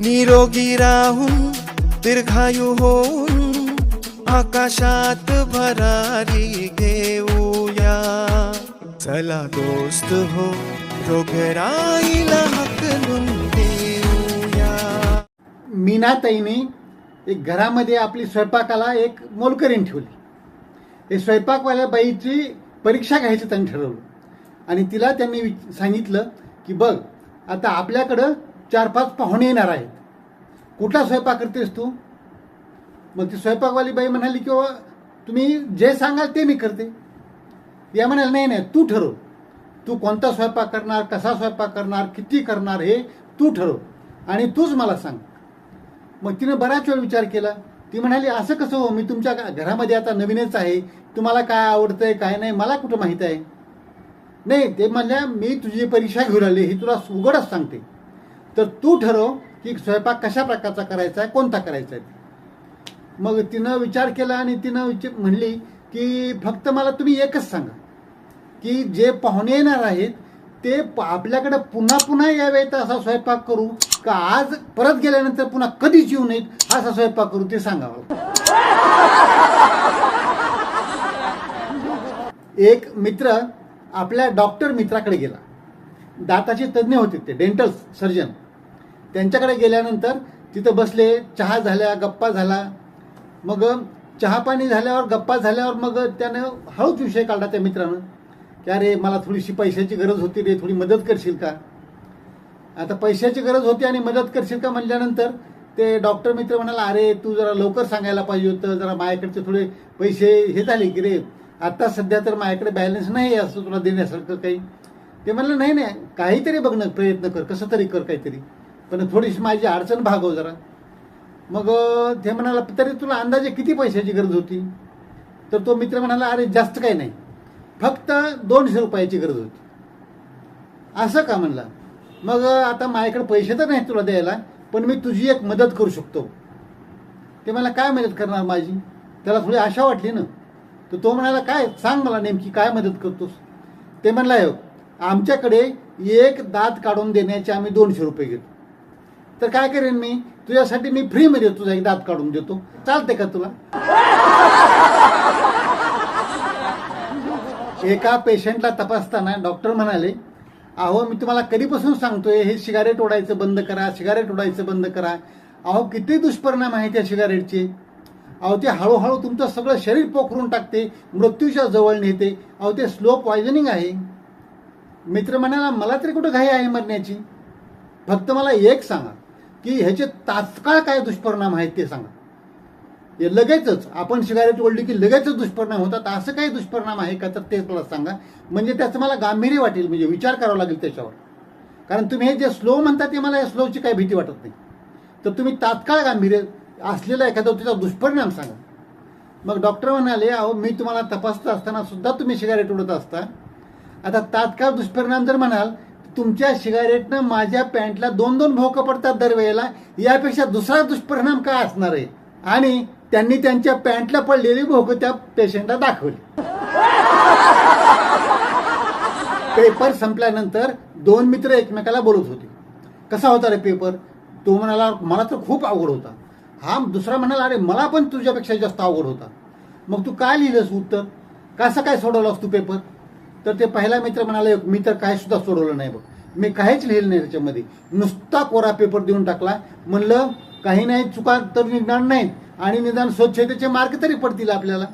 निरोगी राहून दीर्घायू होऊन आकाशात भरारी घेऊया. चला दोस्त हो रोगराईला हकलून देऊया. मीनाताईने एक घरामध्ये आपली स्वयंपाकाला एक मोलकरीण ठेवली. हे स्वयंपाकवाल्या बाईची परीक्षा घ्यायची त्यांनी ठरवलं. आणि तिला त्यांनी सांगितलं की बघ आता आपल्याकडं चार पाच पाहुणे येणार आहेत. कुठला स्वयंपाक करतेस तू? मग ती स्वयंपाकवाली बाई म्हणाली की तुम्ही जे सांगाल ते मी करते. या म्हणाल नाही नाही तू ठरव. तू कोणता स्वयंपाक करणार कसा स्वयंपाक करणार किती करणार हे तू ठरव आणि तूच मला सांग. मग तिनं बराच वेळ विचार केला. ती म्हणाली असं कसं हो मी तुमच्या घरामध्ये आता नवीनच आहे. तुम्हाला काय आवडतंय काय नाही मला कुठं माहीत आहे? नाही ते म्हणल्या मी तुझी परीक्षा घेऊन आली ही तुला उघडच सांगते. तर तू ठरव की स्वयंपाक कशा प्रकारचा करायचा आहे कोणता करायचा आहे. मग तिनं विचार केला आणि तिनं विचार म्हणली की फक्त मला तुम्ही एकच सांगा की जे पाहुणे येणार आहेत ते प- आपल्याकडे पुन्हा पुन्हा यावेत असा स्वयंपाक करू का आज परत गेल्यानंतर पुन्हा कधीच येऊ नयेत असा स्वयंपाक करू ते सांगावं. एक मित्र आपल्या डॉक्टर मित्राकडे गेला. दाताचे तज्ज्ञ होते ते डेंटल सर्जन. त्यांच्याकडे गेल्यानंतर तिथं बसले चहा झाल्या गप्पा झाला. मग चहा पाणी झाल्यावर गप्पा झाल्यावर मग त्यानं हळूच विषय काढला त्या मित्रानं. की अरे मला थोडीशी पैशाची गरज होती रे थोडी मदत करशील का? आता पैशाची गरज होती आणि मदत करशील का म्हणल्यानंतर ते डॉक्टर मित्र म्हणाला अरे तू जरा लवकर सांगायला पाहिजे होतं जरा माझ्याकडचे थोडे पैसे हे झाले की रे. आत्ता सध्या तर माझ्याकडे बॅलन्स नाही आहे असं तुला देण्यासारखं काही. ते म्हणलं नाही नाही काहीतरी बघणं प्रयत्न कर कसं तरी कर काहीतरी. पण थोडीशी माझी अडचण भागव जरा. मग ते म्हणाला तरी तुला अंदाजे किती पैशाची गरज होती? तर तो मित्र म्हणाला अरे जास्त काही नाही. फक्त दोनशे रुपयाची गरज होती. असं का म्हणला? मग आता माझ्याकडे पैसे तर नाही तुला द्यायला पण मी तुझी एक मदत करू शकतो. ते मला काय मदत करणार माझी? त्याला थोडी आशा वाटली ना. तर तो म्हणाला काय? सांग मला नेमकी काय मदत करतोस? ते म्हणला आमच्याकडे एक दात काढून देण्याचे आम्ही दोनशे रुपये घेतो. तर काय करेन मी? तुझ्यासाठी मी फ्रीमध्ये तुझा एक दात काढून देतो. चालते का तुला? एका पेशंटला तपासताना डॉक्टर म्हणाले अहो मी तुम्हाला कधीपासून सांगतोय हे सिगारेट ओढायचं बंद करा सिगारेट ओढायचं बंद करा. अहो किती दुष्परिणाम आहे त्या सिगारेटचे अहो ते हळूहळू तुमचं सगळं शरीर पोखरून टाकते मृत्यूच्या जवळ नेते. अहो ते स्लो पॉयझनिंग आहे. मित्र म्हणाला मला तरी कुठं घाई आहे मरण्याची? फक्त मला एक सांगा. की ह्याचे तात्काळ काय दुष्परिणाम आहेत ते सांगा. हे लगेचच आपण सिगारेट ओढली की लगेचच दुष्परिणाम होतात असं काही दुष्परिणाम आहे का? तर ते मला सांगा. म्हणजे त्याचं मला गांभीर्य वाटेल म्हणजे विचार करावा लागेल त्याच्यावर. कारण तुम्ही हे जे स्लो म्हणता ते मला या स्लोची काही भीती वाटत नाही. तर तुम्ही तात्काळ गांभीर्य असलेला एखादा तिचा दुष्परिणाम सांगा. मग डॉक्टर म्हणाले अहो मी तुम्हाला तपासत असताना सुद्धा तुम्ही सिगारेट उडत असता. आता तात्काळ दुष्परिणाम जर म्हणाल तुमच्या सिगारेटनं माझ्या पॅन्टला दोन दोन भोकं पडतात दरवेळेला यापेक्षा दुसरा दुष्परिणाम काय असणार आहे? आणि त्यांनी त्यांच्या पॅन्टला पडलेली भोकं त्या पेशंटला दाखवली. पेपर संपल्यानंतर दोन मित्र एकमेकाला बोलत होते. कसा होता रे पेपर? तो म्हणाला मला तर खूप अवघड होता. हा दुसरा म्हणाला अरे मला पण तुझ्यापेक्षा जास्त अवघड होता. मग तू काय लिहिलंस उत्तर? कसं काय सोडवलंस तू पेपर? तर ते पहिला मित्र म्हणाला मी तर काय सुद्धा सोडवलं नाही बघ. मी काहीच लिहिलं नाही त्याच्यामध्ये. नुसता कोरा पेपर देऊन टाकला. म्हणलं काही नाही चुका तर निघणार नाहीत. आणि निदान स्वच्छतेचे मार्क तरी पडतील आपल्याला.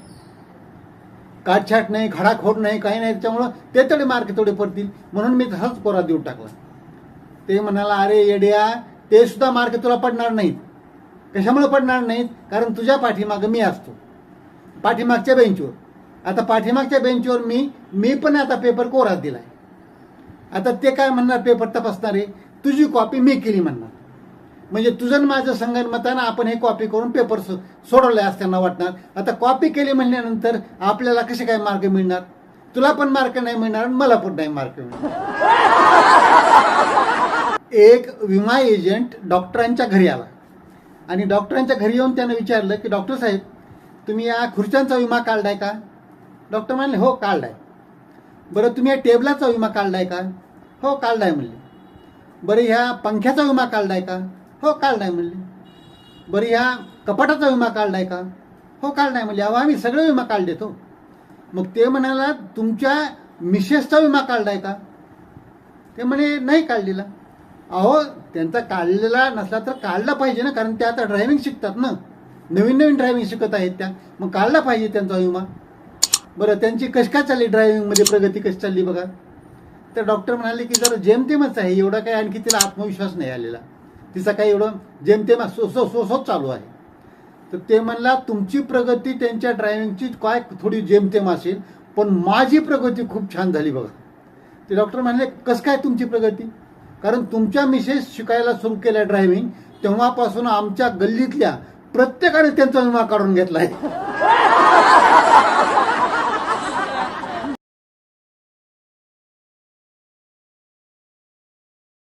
काटछाट नाही खडाखोड नाही काही नाही. त्याच्यामुळं ते तरी मार्क तेवढे पडतील. म्हणून मी तसाच कोरा देऊन टाकला. ते म्हणाला अरे येड्या ते सुद्धा मार्क तुला पडणार नाहीत. कशामुळे पडणार नाहीत? कारण तुझ्या पाठीमागं मी असतो. पाठीमागच्या बेंचवर. आता पाठीमागच्या बेंचवर मी मी पण आता पेपर कोरात दिलाय. आता ते काय म्हणणार पेपर तपासणारे? तुझी कॉपी मी केली म्हणणार. म्हणजे तुझं माझं माझं संगणमतानं आपण हे कॉपी करून पेपर सो- सोडवले असताना वाटणार. आता कॉपी केली म्हणल्यानंतर आपल्याला कसे काय मार्क मिळणार? तुला पण मार्क नाही मिळणार आणि मला पण नाही मार्क मिळणार. एक विमा एजंट डॉक्टरांच्या घरी आला. आणि डॉक्टरांच्या घरी येऊन त्यानं विचारलं की डॉक्टर साहेब तुम्ही या खुर्च्यांचा विमा काढलाय का? डॉक्टर म्हणले हो काढलाय बरं तुम्ही या टेबलाचा विमा काढलाय का? हो काढलाय म्हणले. बरं ह्या पंख्याचा विमा काढलाय का? हो काढलाय म्हणले. बरं ह्या कपाटाचा विमा काढलाय का? हो काढलाय म्हणले. अहो आम्ही सगळे विमा काढले तो. मग ते म्हणाला तुमच्या मिसेसचा विमा काढलाय का? ते म्हणे नाही काढलेला. अहो त्यांचा काढलेला नसला तर काढला पाहिजे ना कारण त्या आता ड्रायव्हिंग शिकतात ना. नवीन नवीन ड्रायव्हिंग शिकत आहेत त्या. मग काढला पाहिजे त्यांचा विमा. बरं त्यांची कशी काय चालली ड्रायव्हिंगमध्ये म्हणजे प्रगती कशी चालली बघा? तर डॉक्टर म्हणाले की जरा जेमतेमच आहे. एवढा काही आणखी तिला आत्मविश्वास नाही आलेला. तिचा काही एवढं जेमतेम सो सो सो चालू आहे. तर ते म्हणला तुमची प्रगती त्यांच्या ड्रायव्हिंगची काय थोडी जेमतेम असेल पण माझी प्रगती खूप छान झाली बघा. ते डॉक्टर म्हणाले कसं काय तुमची प्रगती? कारण तुमच्या मिसेस शिकायला सुरू केल्या ड्रायव्हिंग तेव्हापासून आमच्या गल्लीतल्या प्रत्येकाने त्यांचा विमा काढून घेतला आहे.